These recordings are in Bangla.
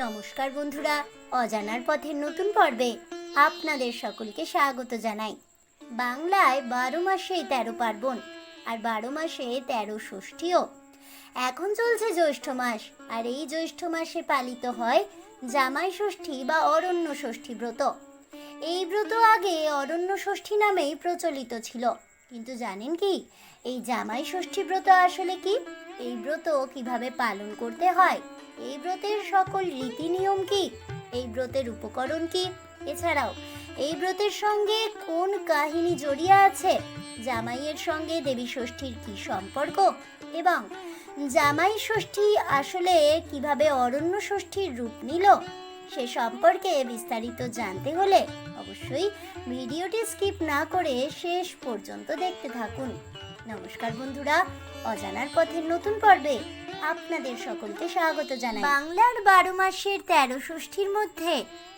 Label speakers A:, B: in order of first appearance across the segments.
A: নমস্কার বন্ধুরা, অজানার পথের নতুন পর্বে আপনাদের সকলকে স্বাগত জানাই। বাংলায় বারো মাসেই তেরো পার্বণ আর বারো মাসে তেরো ষষ্ঠীও। এখন চলছে জ্যৈষ্ঠ মাস আর এই জ্যৈষ্ঠ মাসে পালিত হয় জামাই ষষ্ঠী বা অরণ্য ষষ্ঠী ব্রত। এই ব্রত আগে অরণ্য ষষ্ঠী নামেই প্রচলিত ছিল। কিন্তু জানেন কি, এই জামাই ষষ্ঠী ব্রত আসলে কি? এই ব্রত কীভাবে পালন করতে হয়? এই ব্রতের সকল রীতি নিয়ম কি? এই ব্রতের উপকরণ কি? এছাড়াও, এই ব্রতের সঙ্গে কোন কাহিনী জড়িয়ে আছে? জামাইয়ের সঙ্গে দেবী ষষ্ঠীর কি সম্পর্ক? এবং জামাই ষষ্ঠী আসলে কীভাবে অরণ্য ষষ্ঠীর রূপ নিল? সে সম্পর্কে বিস্তারিত জানতে হলে অবশ্যই ভিডিওটি স্কিপ না করে শেষ পর্যন্ত দেখতে থাকুন। নমস্কার বন্ধুরা অজানার পথের নতুন পর্বে আপনাদের সকলকে স্বাগত জানাই। বাংলার বারো মাসের তেরো ষষ্ঠীর মধ্যে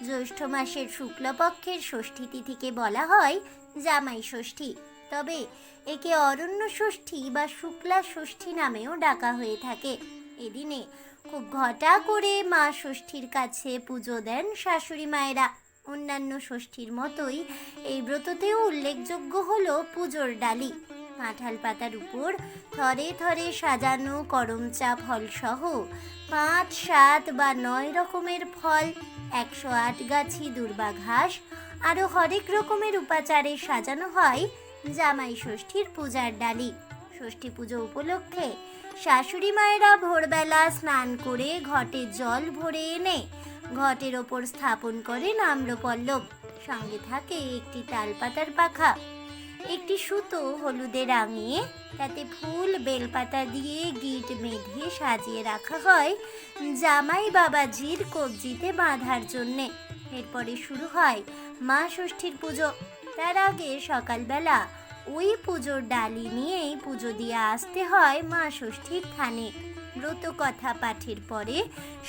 A: জ্যৈষ্ঠ মাসের শুক্লপক্ষের ষষ্ঠী তিথিকে বলা হয় জামাই ষষ্ঠী। তবে একে অরণ্য ষষ্ঠী বা শুক্লা ষষ্ঠী নামেও ডাকা হয়ে থাকে। এদিনে খুব ঘটা করে মা ষষ্ঠীর কাছে পুজো দেন শাশুড়ি মায়েরা। অন্যান্য ষষ্ঠীর মতোই এই ব্রততেও উল্লেখযোগ্য হলো পুজোর ডালি। কাঁঠাল পাতার উপর থরে থরে সাজানো করমচা ফলসহ পাঁচ, সাত বা নয় রকমের ফল, একশো আট গাছি দুর্বা ঘাস আরও হরেক রকমের উপাচারে সাজানো হয় জামাই ষষ্ঠীর পূজার ডালি। ষষ্ঠী পুজো উপলক্ষে শাশুড়ি মায়েরা ভোরবেলা স্নান করে ঘটে জল ভরে এনে ঘটের ওপর স্থাপন করেন আম্রপল্লব। সঙ্গে থাকে একটি তালপাতার পাখা। একটি সুতো হলুদে রাঙিয়ে তাতে ফুল, বেলপাতা দিয়ে গিট মেঘে সাজিয়ে রাখা হয় জামাই বাবাজির কবজিতে বাঁধার জন্যে। এরপরে শুরু হয় মা ষষ্ঠীর পুজো। তার আগে সকালবেলা ওই পুজোর ডালি নিয়েই পুজো দিয়ে আসতে হয় মা ষষ্ঠীর থানে। ব্রত কথা পাঠের পরে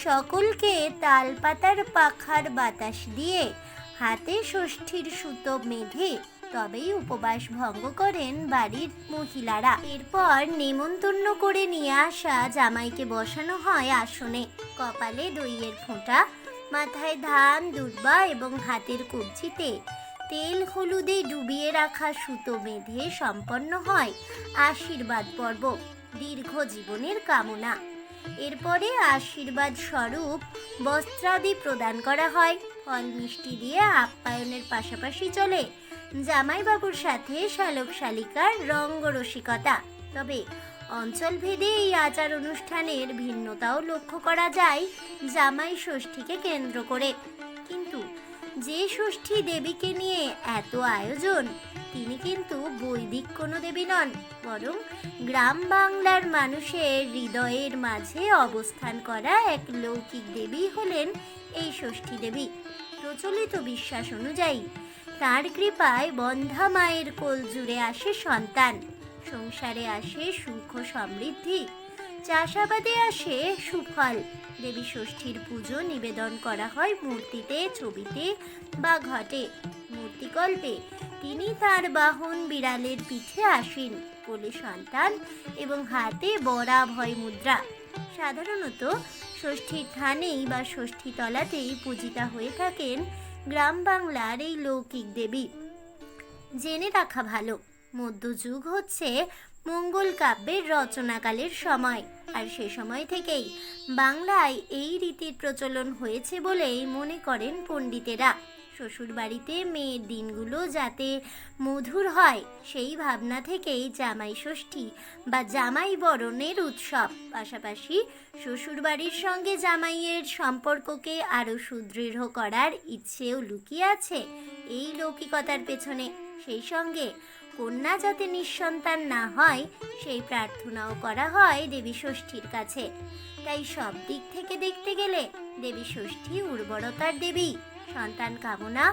A: সকলকে তালপাতার পাখার বাতাস দিয়ে হাতে ষষ্ঠীর সুতো মেঘে তবেই উপবাস ভঙ্গ করেন বাড়ির মহিলারা। এরপর নেমন্তন্ন করে নিয়ে আসা জামাইকে বসানো হয় আসনে। কপালে দইয়ের ফোঁটা, মাথায় ধান দুর্বা এবং হাতের কবজিতে তেল হলুদে ডুবিয়ে রাখা সুতো বেঁধে সম্পন্ন হয় আশীর্বাদ পর্ব, দীর্ঘ জীবনের কামনা। এরপরে আশীর্বাদ স্বরূপ বস্ত্রাদি প্রদান করা হয়। ফল মিষ্টি দিয়ে আপ্যায়নের পাশাপাশি চলে জামাইবাবুর সাথে শালক শালিকার রঙ্গরসিকতা তবে অঞ্চলভেদে এই আচার অনুষ্ঠানের ভিন্নতাও লক্ষ্য করা যায় জামাই ষষ্ঠীকে কেন্দ্র করে। কিন্তু যে ষষ্ঠী দেবীকে নিয়ে এত আয়োজন, তিনি কিন্তু বৈদিক কোনো দেবী নন, বরং গ্রাম বাংলার মানুষের হৃদয়ের মাঝে অবস্থান করা এক লৌকিক দেবী হলেন এই ষষ্ঠী দেবী। প্রচলিত বিশ্বাস অনুযায়ী, তার কৃপায় বন্ধা মায়ের কোল জুড়ে আসে সন্তান। সংসারে আসে সুখ সমৃদ্ধি, চাষাবাদে আসে সুফল। দেবী ষষ্ঠীর পুজো নিবেদন করা হয় মূর্তিতে, ছবিতে বা ঘটে। মূর্তিকল্পে তিনি তার বাহন বিড়ালের পিঠে আসেন, কোলে সন্তান এবং হাতে বড়া ভয় মুদ্রা। সাধারণত ষষ্ঠীর থানেই বা ষষ্ঠী তলাতেই পূজিতা হয়ে থাকেন গ্রাম বাংলার এই লৌকিক দেবী। জেনে রাখা ভালো, মধ্যযুগ হচ্ছে মঙ্গল কাব্যের রচনাকালের সময় আর সে সময় থেকেই বাংলায় এই রীতির প্রচলন হয়েছে বলেই মনে করেন পণ্ডিতেরা। শ্বশুরবাড়িতে মেয়ের দিনগুলো যাতে মধুর হয়, সেই ভাবনা থেকেই জামাই ষষ্ঠী বা জামাই বরণের উৎসব। পাশাপাশি শ্বশুরবাড়ির সঙ্গে জামাইয়ের সম্পর্ককে আরও সুদৃঢ় করার ইচ্ছেও লুকিয়ে আছে এই লৌকিকতার পেছনে। সেই সঙ্গে কন্যা যাতে নিঃসন্তান না হয়, সেই প্রার্থনাও করা হয় দেবী ষষ্ঠীর কাছে। তাই সব দিক থেকে দেখতে গেলে দেবী ষষ্ঠী উর্বরতার দেবী। সন্তান কামনা,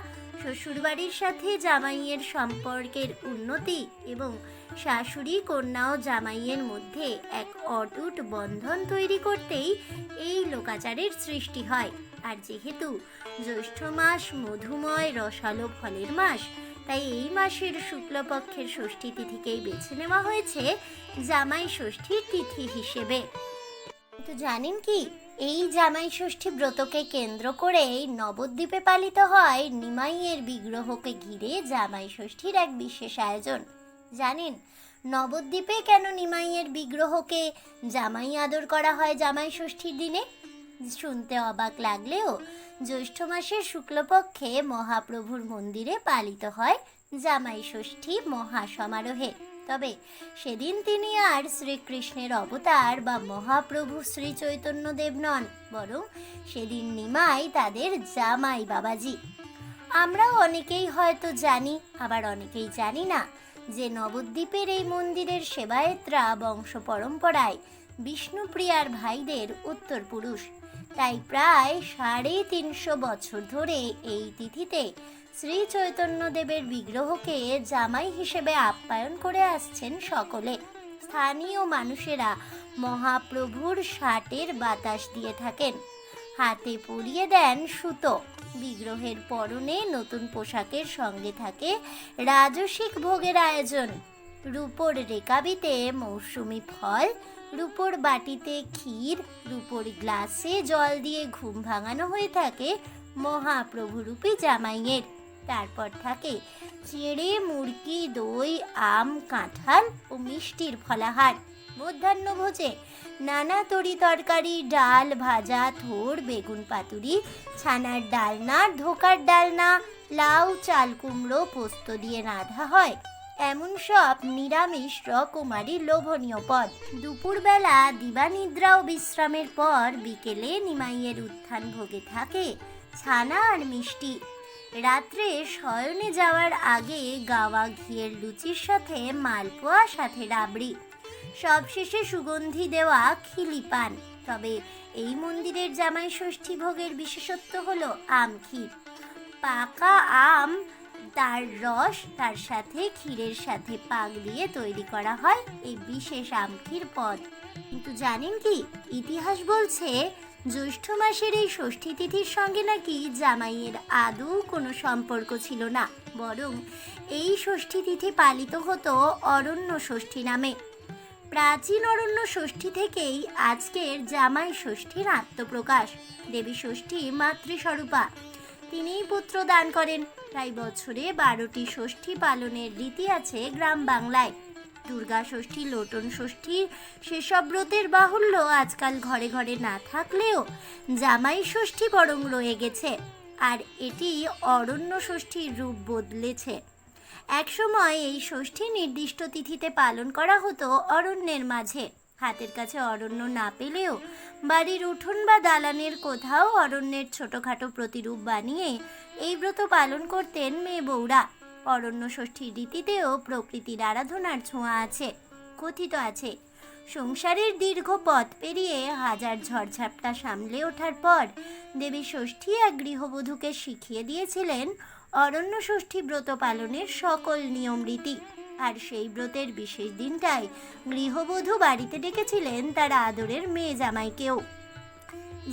A: শ্বশুরবাড়ির সাথে জামাইয়ের সম্পর্কের উন্নতি এবং শাশুড়ি, কন্যা ও জামাইয়ের মধ্যে এক অটুট বন্ধন তৈরি করতেই এই লোকাচারের সৃষ্টি হয়। আর যেহেতু জ্যৈষ্ঠ মাস মধুময় রসালো ফলের মাস, তাই এই মাসের শুক্লপক্ষের ষষ্ঠী তিথিকেই বেছে নেওয়া হয়েছে জামাই ষষ্ঠীর তিথি হিসেবে। তো জানেন কি এই জামাই ষষ্ঠী ব্রতকে কেন্দ্র করে নবদ্বীপে পালিত হয় নিমাইয়ের বিগ্রহকে ঘিরে জামাই ষষ্ঠীর এক বিশেষ আয়োজন। জানেন, নবদ্বীপে কেন নিমাইয়ের বিগ্রহকে জামাই আদর করা হয় জামাই ষষ্ঠীর দিনে? শুনতে অবাক লাগলেও জ্যৈষ্ঠ মাসের শুক্লপক্ষে মহাপ্রভুর মন্দিরে পালিত হয় জামাই ষষ্ঠী মহাসমারোহে। তবে সেদিন তিনি আর শ্রীকৃষ্ণের অবতার বা মহাপ্রভু শ্রী চৈতন্যদেব নন, বরং সেদিন নিমাই তাদের জামাই বাবাজি। আমরা অনেকেই হয়তো জানি, আবার অনেকেই জানি না, যে নবদ্বীপের এই মন্দিরের সেবায়েতরা বংশ পরম্পরায় বিষ্ণুপ্রিয়ার ভাইদের উত্তরপুরুষ। তাই প্রায় সাড়ে তিনশো বছর ধরে এই তিথিতে শ্রী চৈতন্যদেবের বিগ্রহকে জামাই হিসেবে আপ্যায়ন করে আসছেন সকলে। স্থানীয় মানুষেরা মহাপ্রভুর ষাটের বাতাস দিয়ে থাকেন। হাতে পরিয়ে দেন সুতো। বিগ্রহের পরনে নতুন পোশাকের সঙ্গে থাকে রাজসিক ভোগের আয়োজন। রূপোর রেকাবিতে মৌসুমি ফল, রূপোর বাটিতে ক্ষীর, রূপোর গ্লাসে জল দিয়ে ঘুম ভাঙানো হয়ে থাকে মহাপ্রভুরূপী জামাইয়ের। তারপর থাকে চেড়ে মুরগি দই, আম, কাঁঠাল ও মিষ্টির ফলাহার। মধ্যাহ্নভোজে নানা তরি তরকারি, ডাল ভাজা থোর বেগুন পাতুরি, ছানার ডালনা, ধোকার ডালনা, লাউ, চাল কুমড়ো, পোস্ত দিয়ে রাঁধা হয়। এমন সব নিরামিষ রকমারি লোভনীয় পদ। দুপুরবেলা দিবানিদ্রা ও বিশ্রামের পর বিকেলে নিমাইয়ের উত্থান ভোগে থাকে ছানা আর মিষ্টি। রাত্রে শয়নে যাওয়ার আগে গাওয়া ঘিয়ের লুচির সাথে মালপোয়া, সাথে রাবড়ি। সবশেষে সুগন্ধি দেওয়া খিলি পান। তবে এই মন্দিরের জামাই ষষ্ঠী ভোগের বিশেষত্ব হলো আম ক্ষীর। পাকা আম তার রস, তার সাথে ক্ষীরের সাথে পাক দিয়ে তৈরি করা হয় এই বিশেষ আমক্ষীর পদ। কিন্তু জানেন কি? ইতিহাস বলছে জ্যৈষ্ঠ মাসের এই ষষ্ঠী তিথির সঙ্গে নাকি জামাইয়ের আদৌ কোনো সম্পর্ক ছিল না, বরং এই ষষ্ঠী তিথি পালিত হতো অরণ্য ষষ্ঠী নামে। প্রাচীন অরণ্য ষষ্ঠী থেকেই আজকের জামাই ষষ্ঠীর আত্মপ্রকাশ, দেবী ষষ্ঠী মাতৃস্বরূপা। তিনিই পুত্র দান করেন। তাই বছরে বারোটি ষষ্ঠী পালনের রীতি আছে গ্রাম বাংলায়। দুর্গা ষষ্ঠী, লোটন ষষ্ঠী, সেসব ব্রতের বাহুল্য আজকাল ঘরে ঘরে না থাকলেও জামাই ষষ্ঠী বরং রয়ে গেছে। আর এটি অরণ্য ষষ্ঠীর রূপ বদলেছে। একসময় এই ষষ্ঠী নির্দিষ্ট তিথিতে পালন করা হতো অরণ্যের মাঝে। হাতের কাছে অরণ্য না পেলেও বাড়ির উঠোন বা দালানের কোথাও অরণ্যের ছোটোখাটো প্রতিরূপ বানিয়ে এই ব্রত পালন করতেন মেয়ে বউরা। অরণ্য ষষ্ঠীর রীতিতেও প্রকৃতির আরাধনার ছোঁয়া আছে, কথিত আছে। সংসারের দীর্ঘ পথ পেরিয়ে হাজার ঝড়ঝাপটা সামলে ওঠার পর দেবী ষষ্ঠী এক গৃহবধূকে শিখিয়ে দিয়েছিলেন অরণ্য ষষ্ঠী ব্রত পালনের সকল নিয়ম রীতি। আর সেই ব্রতের বিশেষ দিনটায় গৃহবধূ বাড়িতে ডেকেছিলেন তার আদরের মেয়ে জামাইকেও।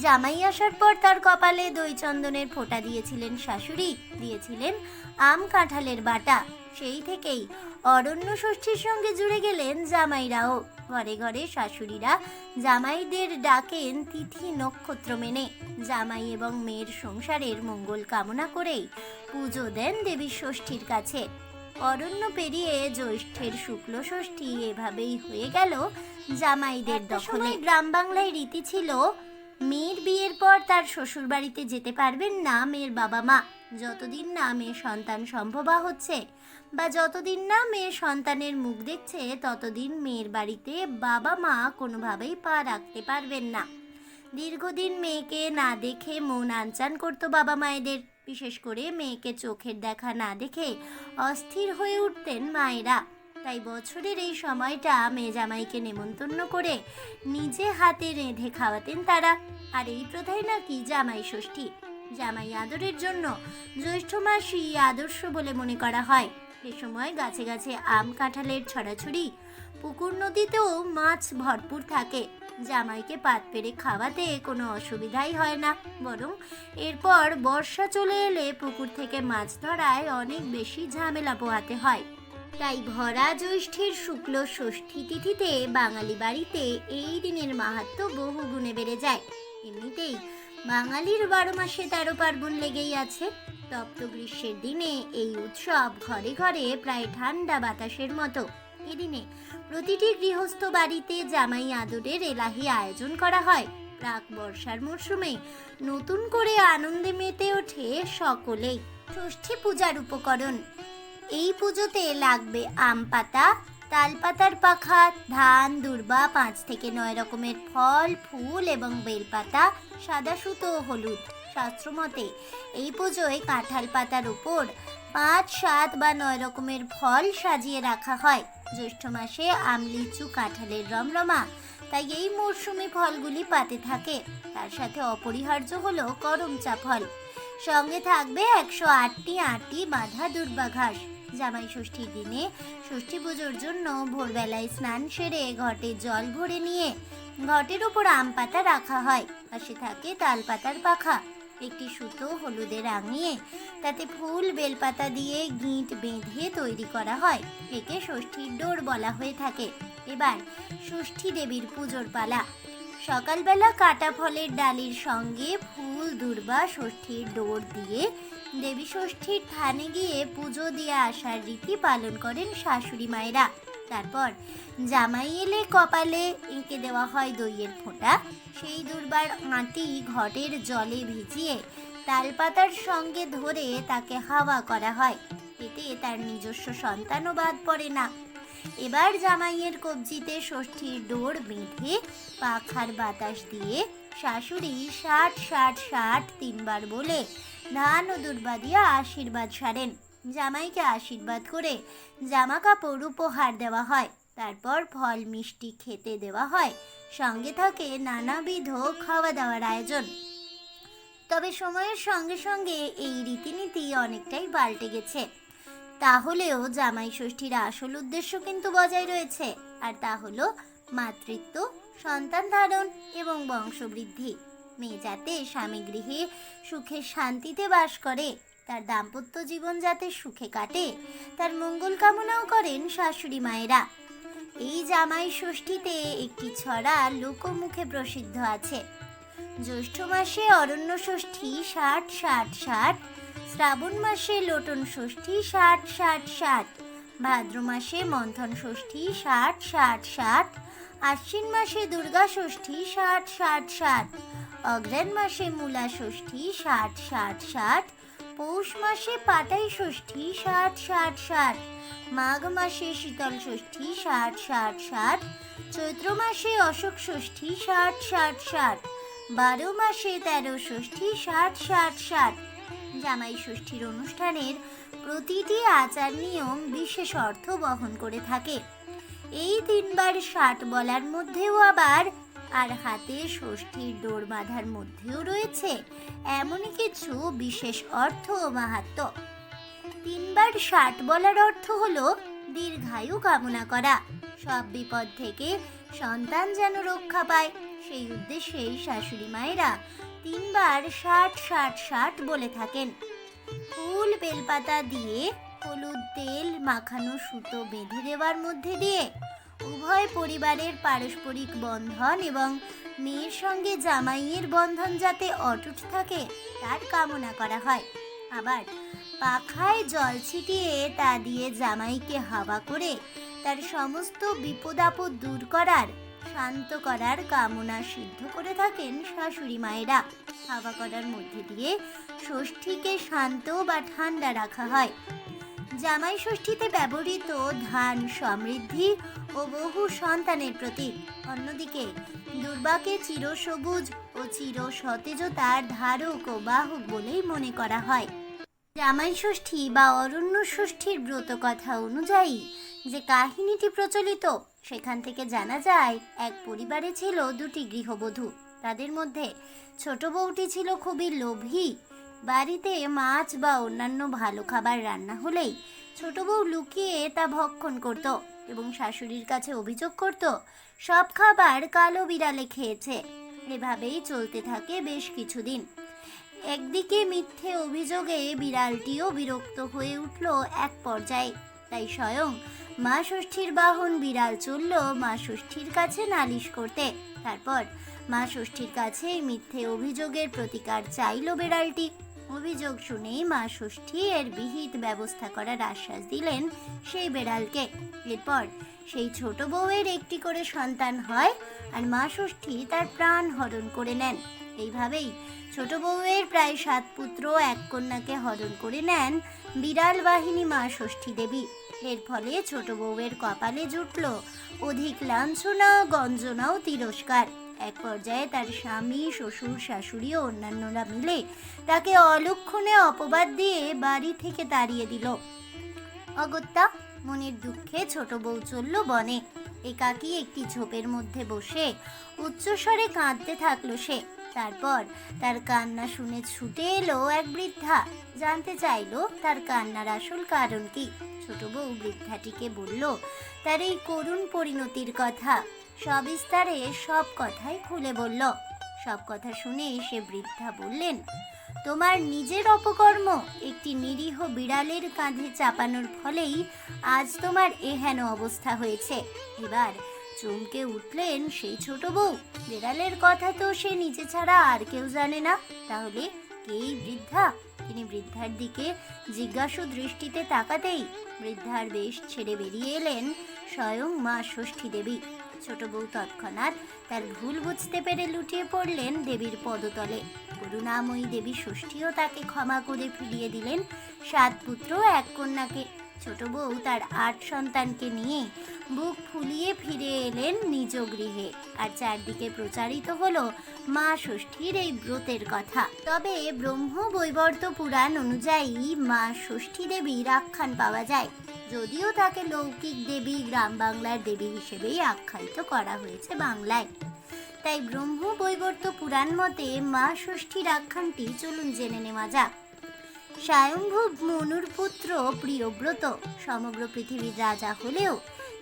A: জামাই আসার পর তার কপালে দই চন্দনের ফোঁটা দিয়েছিলেন শাশুড়ি দিয়েছিলেন আম কাঁঠালের বাটা। সেই থেকেই অরণ্য ষষ্ঠীর সঙ্গে জুড়ে গেলেন জামাইরাও। ঘরে ঘরে শাশুড়িরা জামাইদের ডাকেন তিথি নক্ষত্র মেনে। জামাই এবং মেয়ের সংসারের মঙ্গল কামনা করেই পুজো দেন দেবী ষষ্ঠীর কাছে। অরণ্য পেরিয়ে জ্যৈষ্ঠের শুক্ল ষষ্ঠী এভাবেই হয়ে গেল জামাইদের দখলে। গ্রাম বাংলায় রীতি ছিল মেয়ের বিয়ের পর তার শ্বশুর বাড়িতে যেতে পারবেন না মেয়ের বাবা মা। যতদিন না মেয়ে সন্তান সম্ভবা হচ্ছে বা যতদিন না মেয়ে সন্তানের মুখ দেখছে, ততদিন মেয়ের বাড়িতে বাবা মা কোনোভাবেই পা রাখতে পারবেন না। দীর্ঘদিন মেয়েকে না দেখে মন আনচান করতো বাবা মায়েদের। বিশেষ করে মেয়েকে চোখের দেখা না দেখে অস্থির হয়ে উঠতেন মায়েরা। তাই বছরের এই সময়টা মেয়ে জামাইকে নেমন্তন্ন করে নিজে হাতে রেঁধে খাওয়াতেন তারা। আর এই প্রথাই নাকি জামাই ষষ্ঠী। জামাই আদরের জন্য জ্যৈষ্ঠ মাসই আদর্শ বলে মনে করা হয়। এ সময় গাছে গাছে আম কাঁঠালের ছড়াছড়ি, পুকুর নদীতেও মাছ ভরপুর থাকে। জামাইকে পাত পেরে খাওয়াতে কোনো অসুবিধাই হয় না। বরং এরপর বর্ষা চলে এলে পুকুর থেকে মাছ ধরায় অনেক বেশি ঝামেলা পোহাতে হয়। তাই ভরা জ্যৈষ্ঠের শুক্ল ষষ্ঠী তিথিতে বাঙালি বাড়িতে এই দিনের মাহাত্ম্য বহু গুণে বেড়ে যায়। এমনিতেই বাঙালির বারো মাসে তেরো পার্বণ লেগেই আছে। তপ্ত গ্রীষ্মের দিনে এই উৎসব ঘরে ঘরে প্রায় ঠান্ডা বাতাসের মতো। এদিনে প্রতিটি গৃহস্থ বাড়িতে জামাই আদরের এলাহি আয়োজন করা হয়। প্রাক বর্ষার মরশুমে নতুন করে আনন্দে মেতে ওঠে সকলেই। ষষ্ঠী পূজার উপকরণ। এই পুজোতে লাগবে আম পাতা তালপাতার পাখা, ধান, দুর্বা, পাঁচ থেকে নয় রকমের ফল, ফুল এবং বেলপাতা, সাদা সুতো হলুদ। শাস্ত্রমতে এই পুজোয় কাঁঠাল পাতার উপর পাঁচ, সাত বা নয় রকমের ফল সাজিয়ে রাখা হয়। জ্যৈষ্ঠ মাসে আম, লিচু, কাঁঠালের রমরমা। তাই এই মরশুমে ফলগুলি পাতে থাকে। তার সাথে অপরিহার্য হলো করমচা ফল। সঙ্গে থাকবে একশো আটটি আটটি বাঁধা দুর্বা ঘাস জামাই ষষ্ঠীর দিনে। ষষ্ঠী পুজোর জন্য ভোরবেলায় স্নান সেরে ঘটে জল ভরে নিয়ে ঘটের উপর আম পাতা রাখা হয়। পাশে থাকে তাল পাতার পাখা। একটি সুতো হলুদে রাঙিয়ে তাতে ফুল, বেলপাতা দিয়ে গিঁট বেঁধে তৈরি করা হয়। একে ষষ্ঠীর ডোর বলা হয়ে থাকে। এবার ষষ্ঠী দেবীর পুজোর পালা। সকালবেলা কাটা ফলের ডালির সঙ্গে ফুল, দুর্বা ষষ্ঠীর ডোর দিয়ে দেবী ষষ্ঠীর থানে গিয়ে পুজো দিয়ে আসার রীতি পালন করেন শাশুড়ি মায়েরা। তারপর জামাই এলে কপালে এঁকে দেওয়া হয় দইয়ের ফোঁটা। সেই দুর্বার আঁটি ঘটের জলে ভিজিয়ে তালপাতার সঙ্গে ধরে তাকে হাওয়া করা হয়। এতে তার নিজস্ব সন্তানও বাদ পড়ে না। এবার জামাইয়ের কবজিতে ষষ্ঠীর ডোর বেঁধে পাখার বাতাস দিয়ে শাশুড়ি ষাট ষাট ষাট তিনবার বলে ধান ও দুর্বা দিয়ে আশীর্বাদ সারেন। জামাইকে আশীর্বাদ করে জামা কাপড় উপহার দেওয়া হয়। তারপর ফল মিষ্টি খেতে দেওয়া হয়। সঙ্গে থাকে নানাবিধ খাওয়া দাওয়ার আয়োজন। তবে সময়ের সঙ্গে সঙ্গে এই রীতিনীতি অনেকটাই পাল্টে গেছে। তাহলেও জামাই ষষ্ঠীর আসল উদ্দেশ্য কিন্তু বজায় রয়েছে। আর তা হলো মাতৃত্ব সন্তান ধারণ এবং বংশবৃদ্ধি। মেয়ে যাতে স্বামী গৃহে সুখে শান্তিতে বাস করে, তার দাম্পত্য জীবন যাতে সুখে কাটে, তার মঙ্গল কামনাও করেন শাশুড়ি মায়েরা। এই জামাই ষষ্ঠীতে একটি ছড়া লোকমুখে প্রসিদ্ধ আছে। জ্যৈষ্ঠ মাসে অরণ্য ষষ্ঠী ষাট ষাট ষাট, শ্রাবণ মাসে লোটন ষষ্ঠী ষাট ষাট ষাট, ভাদ্র মাসে মন্থন ষষ্ঠী ষাট ষাট ষাট আশ্বিন মাসে দুর্গা ষষ্ঠী ষাট ষাট ষাট অগ্রাণ মাসে মূলা ষষ্ঠী ষাট ষাট ষাট, পৌষ মাসে পাটাই ষষ্ঠী ষাট ষাট ষাট, মাঘ মাসে শীতল ষষ্ঠী ষাট ষাট ষাট, চৈত্র মাসে অশোক ষষ্ঠী ষাট ষাট ষাট, বারো মাসে তেরো ষষ্ঠী ষাট ষাট ষাট। জামাই ষষ্ঠীর অনুষ্ঠানের প্রতিটি আচার নিয়ম বিশেষ অর্থ বহন করে থাকে। এই তিনবার ষাট বলার মধ্যেও আবার আর হাতে ষষ্ঠীর ডোর বাঁধার মধ্যেও রয়েছে এমন কিছু বিশেষ অর্থ ও মাহাত্ম তিনবার ষাট বলার অর্থ হলো দীর্ঘায়ু কামনা করা। সব বিপদ থেকে সন্তান যেন রক্ষা পায়, সেই উদ্দেশ্যেই শাশুড়ি মায়েরা তিনবার ষাট ষাট ষাট বলে থাকেন। ফুল বেলপাতা দিয়ে হলুদ তেল, মাখানো সুতো বেঁধে দেওয়ার মধ্যে দিয়ে উভয় পরিবারের পারস্পরিক বন্ধন এবং মেয়ের সঙ্গে জামাইয়ের বন্ধন যাতে অটুট থাকে, তার কামনা করা হয়। আবার পাখায় জল ছিটিয়ে তা দিয়ে জামাইকে হাওয়া করে তার সমস্ত বিপদ আপদ দূর করার, শান্ত করার কামনা সিদ্ধ করে থাকেন শাশুড়ি মায়েরা। হাওয়া করার মধ্যে দিয়ে ষষ্ঠীকে শান্ত বা ঠান্ডা রাখা হয়। জামাই ষষ্ঠীতে ব্যবহৃত ধান সমৃদ্ধি ও বহু সন্তানের প্রতীক। অন্যদিকে দুর্বাকে চিরসবুজ ও চির সতেজতার ধারক ও বাহক বলেই মনে করা হয়। জামাই ষষ্ঠী বা অরণ্য ষষ্ঠীর ব্রত কথা অনুযায়ী যে কাহিনীটি প্রচলিত, সেখান থেকে জানা যায় এক পরিবারে ছিল দুটি গৃহবধূ। তাদের মধ্যে ছোট বউটি ছিল খুবই লোভী বাড়িতে মাছ বা অন্যান্য ভালো খাবার রান্না হলেই ছোট বউ লুকিয়ে তা ভক্ষণ করত এবং শাশুড়ির কাছে অভিযোগ করত, সব খাবার কালো বিড়ালে খেয়েছে। এভাবেই চলতে থাকে বেশ কিছুদিন। একদিকে মিথ্যে অভিযোগে বিড়ালটিও বিরক্ত হয়ে উঠল এক পর্যায়ে। তাই স্বয়ং মা ষষ্ঠীর বাহন বিড়াল চলল মা ষষ্ঠীর কাছে নালিশ করতে। তারপর মা ষষ্ঠীর কাছে মিথ্যে অভিযোগের প্রতিকার চাইল বেড়ালটি। অভিযোগ শুনেই মা ষষ্ঠী এর বিহিত ব্যবস্থা করার আশ্বাস দিলেন সেই বেড়ালকে। এরপর সেই ছোট বউয়ের একটি করে সন্তান হয় আর মা ষষ্ঠী তার প্রাণ হরণ করে নেন। এইভাবেই ছোট বউয়ের প্রায় সাত পুত্র এক কন্যাকে হরণ করে নেন বিড়াল বাহিনী মা ষষ্ঠী দেবী। এর ফলে ছোট বউয়ের কপালে জুটল অধিক লাঞ্ছনা গঞ্জনা ও তিরস্কার। এক পর্যায়ে তার স্বামী, শ্বশুর, শাশুড়ি ও অন্যান্যরা মিলে তাকে অলক্ষণে অপবাদ দিয়ে বাড়ি থেকে তাড়িয়ে দিল। অগত্যা, মনের দুঃখে ছোট বউ চলল বনে। একাকী একটি ঝোপের মধ্যে বসে উচ্চস্বরে কাঁদতে থাকল সে। তারপর তার কান্না শুনে ছুটে এলো এক বৃদ্ধা। জানতে চাইলো তার কান্নার আসল কারণ কি। ছোট বউ বৃদ্ধাটিকে বলল, তার এই করুণ পরিণতির কথা। সবিস্তারে সব কথাই খুলে বলল। সব কথা শুনে সে বৃদ্ধা বললেন, তোমার নিজের অপকর্ম একটি নিরীহ বিড়ালের কাঁধে চাপানোর ফলেই আজ তোমার এহেন অবস্থা হয়েছে। এবার চমকে উঠলেন সেই ছোট বউ। বেড়ালের কথা তো সে নিজে ছাড়া আর কেউ জানে না। তাহলে কেই বৃদ্ধা? তিনি বৃদ্ধার দিকে জিজ্ঞাসু দৃষ্টিতে তাকাতেই বৃদ্ধার বেশ ছেড়ে বেরিয়ে এলেন স্বয়ং মা ষষ্ঠী দেবী। ছোট বউ তৎক্ষণাৎ তার ভুল বুঝতে পেরে লুটিয়ে পড়লেন দেবীর পদতলে। করুণাময়ী দেবী ষষ্ঠীও তাকে ক্ষমা করে ফিরিয়ে দিলেন সাত পুত্র এক কন্যাকে। ছোট বউ তার আট সন্তানকে নিয়ে বুক ফুলিয়ে ফিরে এলেন নিজ গৃহে। আর চারদিকে প্রচারিত হলো মা ষষ্ঠীর এই ব্রতের কথা। তবে ব্রহ্ম বৈবর্ত পুরাণ অনুযায়ী মা ষষ্ঠী দেবীর আখ্যান পাওয়া যায়। যদিও তাকে লৌকিক দেবী গ্রাম বাংলার দেবী হিসেবেই আখ্যায়িত করা হয়েছে বাংলায়। তাই ব্রহ্ম বৈবর্ত পুরাণ মতে মা ষষ্ঠীর আখ্যানটি চলুন জেনে নেওয়া যাক। স্বয়ংভূ মনুর পুত্র প্রিয়ব্রত। সমগ্র পৃথিবীর রাজা হলেও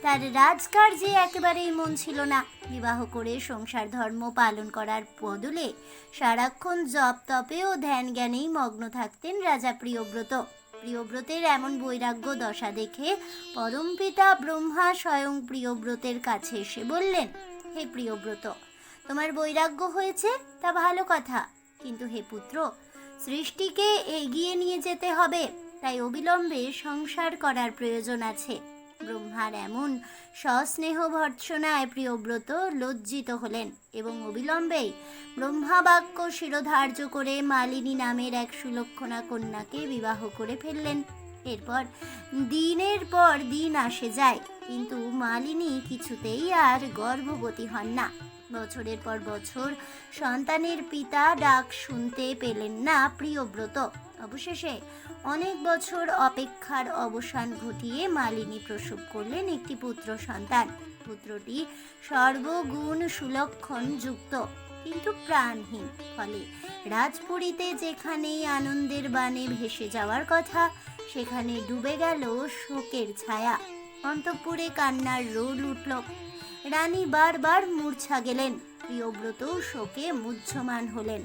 A: তার রাজকার্যে একেবারেই মন ছিল না। বিবাহ করে সংসার ধর্ম পালন করার বদলে সারাক্ষণ জপ তপে ও ধ্যান জ্ঞানেই মগ্ন থাকতেন রাজা প্রিয়ব্রত। প্রিয়ব্রতের এমন বৈরাগ্য দশা দেখে পরমপিতা ব্রহ্মা স্বয়ং প্রিয়ব্রতের কাছে এসে বললেন, হে প্রিয়ব্রত, তোমার বৈরাগ্য হয়েছে, তা ভালো কথা। কিন্তু হে পুত্র সৃষ্টিকে এগিয়ে নিয়ে যেতে হবে, তাই অবিলম্বে সংসার করার প্রয়োজন আছে। ব্রহ্মার এমন সস্নেহ ভর্ৎসনায় প্রিয়ব্রত লজ্জিত হলেন এবং অবিলম্বেই ব্রহ্মাবাক্য শিরোধার্য করে মালিনী নামের এক সুলক্ষণা কন্যাকে বিবাহ করে ফেললেন। এরপর দিনের পর দিন আসে যায়, কিন্তু মালিনী কিছুতেই আর গর্ভবতী হন না। বছরের পর বছর সন্তানের পিতা ডাক শুনতে পেলেন না প্রিয়ব্রত অবশেষে অনেক বছর অপেক্ষার অবসান ঘটিয়ে মালিনী প্রসব করলেন একটি পুত্র সন্তান। পুত্রটি সর্বগুণ সুলক্ষণ যুক্ত, কিন্তু প্রাণহীন, ফলে রাজপুরীতে যেখানেই আনন্দের বাণে ভেসে যাওয়ার কথা, সেখানে ডুবে গেল শোকের ছায়া। অন্তঃপুরে কান্নার রোল উঠল। রানী বারবার মূর্ছা গেলেন। প্রিয়ব্রত শোকে মুহ্যমান হলেন।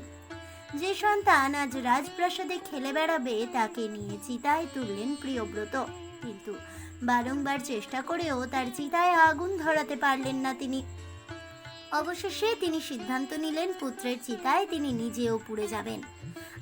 A: যে সন্তান আজ রাজপ্রাসাদে খেলে বেড়াবে, তাকে নিয়ে চিতায় তুললেন প্রিয়ব্রত। কিন্তু বারংবার চেষ্টা করেও তার চিতায় আগুন ধরাতে পারলেন না তিনি। অবশেষে তিনি সিদ্ধান্ত নিলেন, পুত্রের চিতায় তিনি নিজেও পুড়ে যাবেন।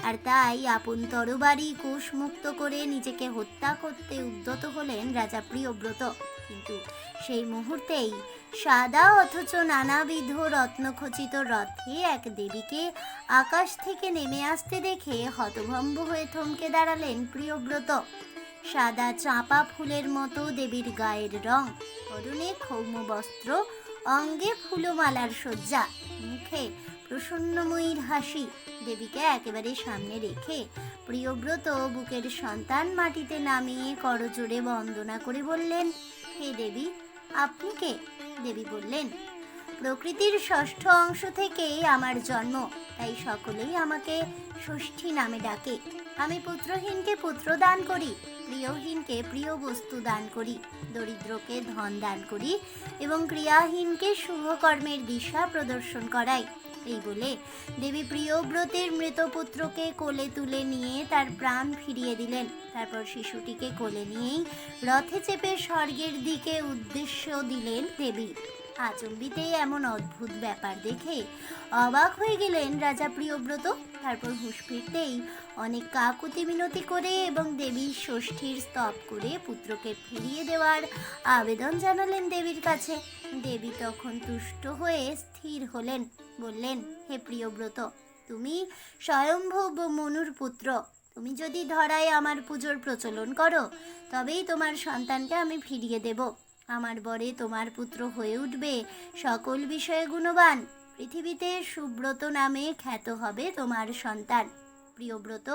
A: আর তাই আপন তরবারি কোষ মুক্ত করে নিজেকে হত্যা করতে উদ্যত হলেন রাজা প্রিয়ব্রত। কিন্তু সেই মুহূর্তেই সাদা অথচ নানাবিধ রত্নখচিত রথে এক দেবীকে আকাশ থেকে নেমে আসতে দেখে হতভম্ব হয়ে থমকে দাঁড়ালেন প্রিয়ব্রত। সাদা চাঁপা ফুলের মতো দেবীর গায়ের রং পরনে ক্ষৌম বস্ত্র অঙ্গে ফুলমালার সজ্জা মুখে প্রসন্নময়ীর হাসি। দেবীকে একেবারে সামনে রেখে প্রিয়ব্রত বুকের সন্তান মাটিতে নামিয়ে করজোড়ে বন্দনা করে বললেন, হে দেবী, আপনি কে? দেবী বললেন, প্রকৃতির ষষ্ঠ অংশ থেকেই আমার জন্ম, তাই সকলেই আমাকে ষষ্ঠী নামে ডাকে। আমি পুত্রহীনকে পুত্র দান করি প্রিয়হীনকে প্রিয় বস্তু দান করি, দরিদ্রকে ধন দান করি এবং ক্রিয়াহীনকে শুভকর্মের দিশা প্রদর্শন করাই। এই বলে দেবী প্রিয়ব্রতের মৃত পুত্রকে কোলে তুলে নিয়ে তার প্রাণ ফিরিয়ে দিলেন। তারপর শিশুটিকে কোলে নিয়েই রথে চেপে স্বর্গের দিকে উদ্দেশ্য দিলেন দেবী। আচম্বিতেই এমন অদ্ভুত ব্যাপার দেখে অবাক হয়ে গেলেন রাজা প্রিয়ব্রত। তারপর হুঁশ ফিরতেই অনেক কাকুতি মিনতি করে এবং দেবীর ষষ্ঠীর স্তব করে পুত্রকে ফিরিয়ে দেওয়ার আবেদন জানালেন দেবীর কাছে। দেবী তখন তুষ্ট হয়ে স্থির হলেন, বললেন, হে প্রিয়ব্রত, তুমি স্বয়ম্ভব মনুর পুত্র। তুমি যদি ধরায় আমার পুজোর প্রচলন করো, তবেই তোমার সন্তানকে আমি ফিরিয়ে দেব। আমার বরে তোমার পুত্র হয়ে উঠবে। সকল বিষয়ে গুণবান। পৃথিবীতে সুব্রত নামে খ্যাত হবে তোমার সন্তান। প্রিয়ব্রত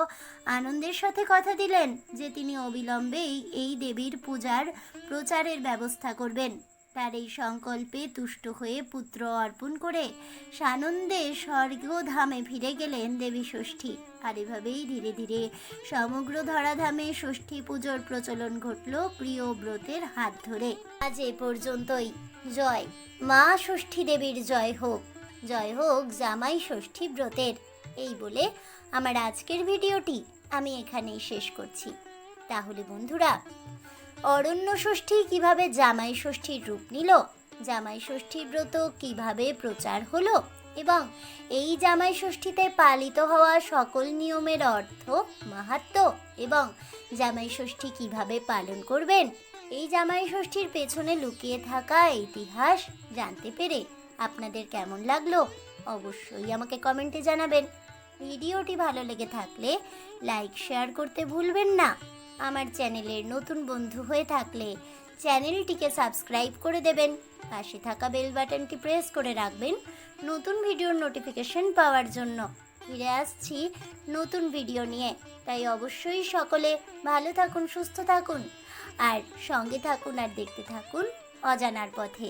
A: আনন্দের সাথে কথা দিলেন যে তিনি অবিলম্বেই এই দেবীর পূজার প্রচারের ব্যবস্থা করবেন। তার এই সংকল্পে তুষ্ট হয়ে পুত্র অর্পণ করে সানন্দে স্বর্গধামে ফিরে গেলেন দেবী ষষ্ঠী। আর এভাবেই ধীরে ধীরে সমগ্র ধরাধামে ষষ্ঠী পুজোর প্রচলন ঘটল প্রিয় ব্রতের হাত ধরে। আজ এ পর্যন্তই। জয়। মা ষষ্ঠী দেবীর জয় হোক। জয় হোক জামাই ষষ্ঠী ব্রতের। এই বলে আমার আজকের ভিডিওটি আমি এখানেই শেষ করছি। তাহলে বন্ধুরা, অরণ্য ষষ্ঠী কীভাবে জামাই ষষ্ঠীর রূপ নিল? জামাই ষষ্ঠী ব্রত কীভাবে প্রচার হলো? এবং এই জামাই ষষ্ঠীতে পালিত হওয়া সকল নিয়মের অর্থ মাহাত্ম্য এবং জামাই ষষ্ঠী কীভাবে পালন করবেন? এই জামাই ষষ্ঠীর পেছনে লুকিয়ে থাকা ইতিহাস জানতে পেরে আপনাদের কেমন লাগল অবশ্যই আমাকে কমেন্টে জানাবেন। ভিডিওটি ভালো লেগে থাকলে লাইক, শেয়ার করতে ভুলবেন না। আমার চ্যানেলের নতুন বন্ধু হয়ে থাকলে চ্যানেলটিকে সাবস্ক্রাইব করে দেবেন। পাশে থাকা বেল বাটনটি প্রেস করে রাখবেন নতুন ভিডিওর নোটিফিকেশন পাওয়ার জন্য। ফিরে আসছি নতুন ভিডিও নিয়ে। তাই অবশ্যই সকলে ভালো থাকুন, সুস্থ থাকুন। আর সঙ্গে থাকুন আর দেখতে থাকুন অজানার পথে।